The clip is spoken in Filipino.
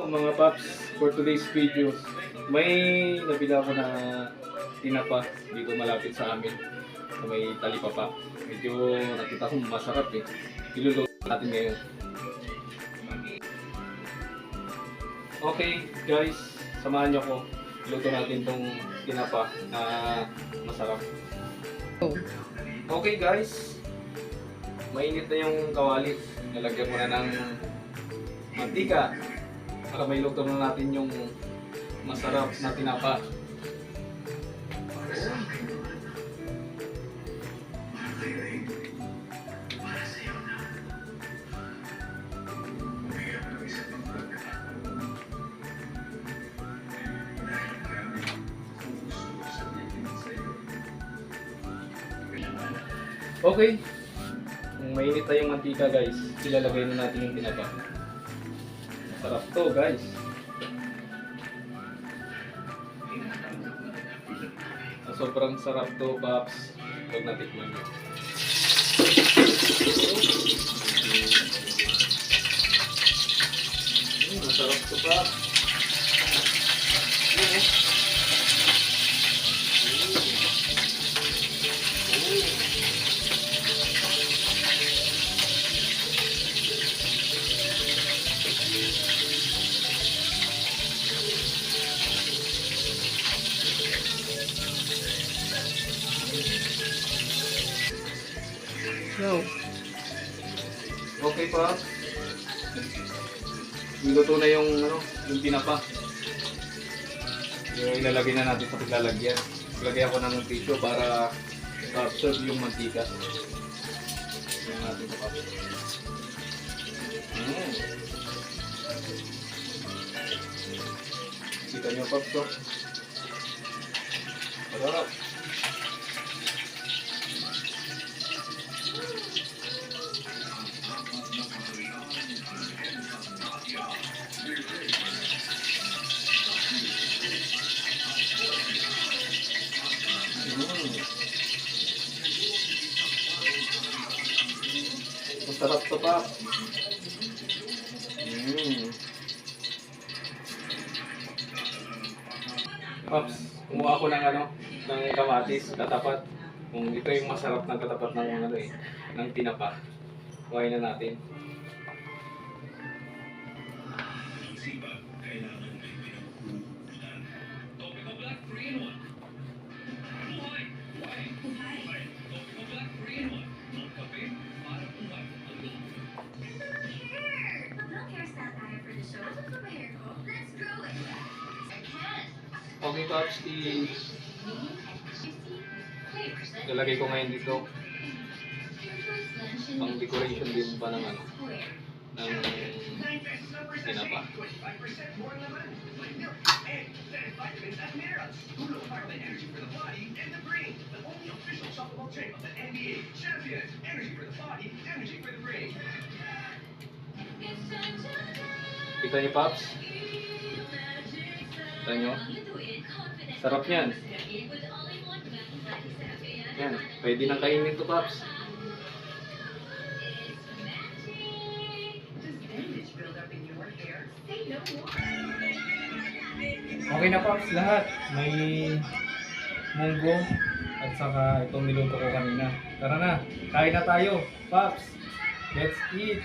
Mga paps, for today's video, may nabila ko na tinapa dito malapit sa amin na may talipapa. Medyo nakita ko masarap eh. Iluluto natin ngayon. Okay guys, samahan niyo ko. Luto natin tong tinapa na masarap. Okay guys, mainit na yung kawali. Nalagyan ko na ng mantika para may luto na natin yung masarap na tinapa. Okay. Kung mainit na yung mantika guys, ilalagay na natin yung tinapa. Sarap to guys. Ah, Sobrang sarap to, Paps. Huwag na tikman nyo. Mm, masarap to, Paps. Mm. Mm. No. Okay pa. Niluto na yung ano, yung tinapa. Yung ilalagay na natin sa paglalagyan. Lagyan ko ng tissue para absorb yung mantika. Yung natin ito pa. Mm. Kita nyo Paps to. Masarap. Masarap to pa. Mm. Paps, kumuha ako ng ano, ng kamatis, katapat. Kung ito yung masarap ng katapat ng ano eh, ng tinapa. Kuhain na natin. Okay, Paps, i lalagay ko ngayon dito pang decoration din pa ng ano ng tinapa. Kita niyo, Paps? Kita niyo? Sarap yan. Yan, pwede nang kainin to, Paps. Okay na, Paps, lahat. May munggo at saka itong niluto ko kanina. Tara na, kain na tayo. Paps, let's eat.